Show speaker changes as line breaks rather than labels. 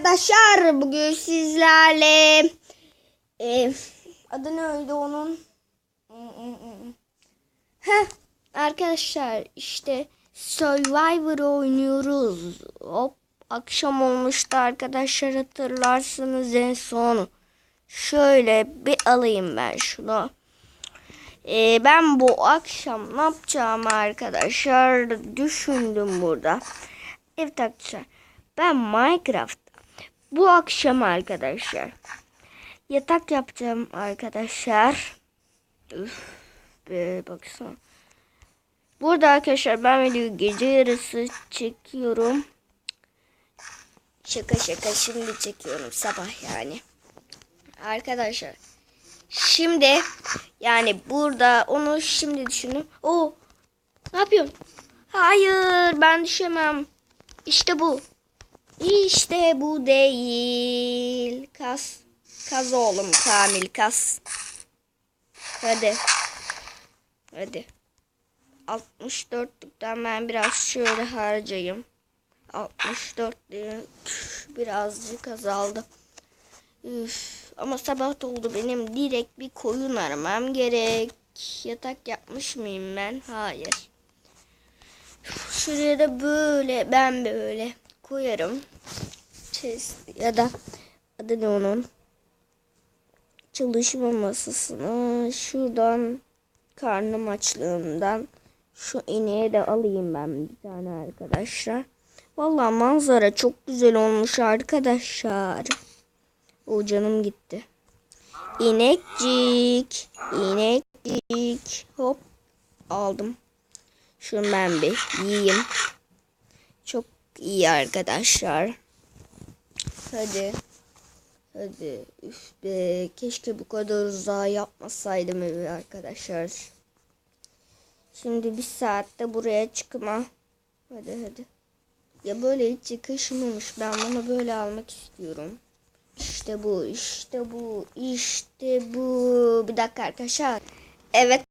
arkadaşlar bugün sizlerle e, adı neydi onun? Heh, arkadaşlar işte Survivor oynuyoruz. Hop akşam olmuştu arkadaşlar hatırlarsınız en son. Şöyle bir alayım ben şunu. E, ben bu akşam ne yapacağım arkadaşlar düşündüm burada. Evet arkadaşlar ben Minecraft'ta bu akşam arkadaşlar yatak yapacağım arkadaşlar. Üf be baksana. Burada arkadaşlar ben videoyu gece yarısı çekiyorum. Şaka şaka şimdi çekiyorum sabah yani. Arkadaşlar şimdi yani burada onu şimdi düşünün. O ne yapıyorsun? Hayır ben düşemem. İşte bu. İşte bu değil. Kas. Kaz oğlum Kamil kas. Hadi. Hadi. 64'lükten ben biraz şöyle harcayayım. 64 diye birazcık azaldı. Üf, ama sabah oldu benim direkt bir koyun aramam gerek. Yatak yapmış mıyım ben? Hayır. Şuraya da böyle ben böyle koyarım. Chest ya da adı ne onun? Çalışma masasına şuradan karnım açlığından şu ineğe de alayım ben bir tane arkadaşlar. Vallahi manzara çok güzel olmuş arkadaşlar. O canım gitti. İnekcik, inekcik. Hop aldım. Şunu ben bir yiyeyim. Çok iyi arkadaşlar. Hadi. Hadi. Üf be. Keşke bu kadar uzağa yapmasaydım evi arkadaşlar. Şimdi bir saatte buraya çıkma. Hadi hadi. Ya böyle hiç yakışmamış. Ben bunu böyle almak istiyorum. İşte bu, işte bu, işte bu. Bir dakika arkadaşlar. Evet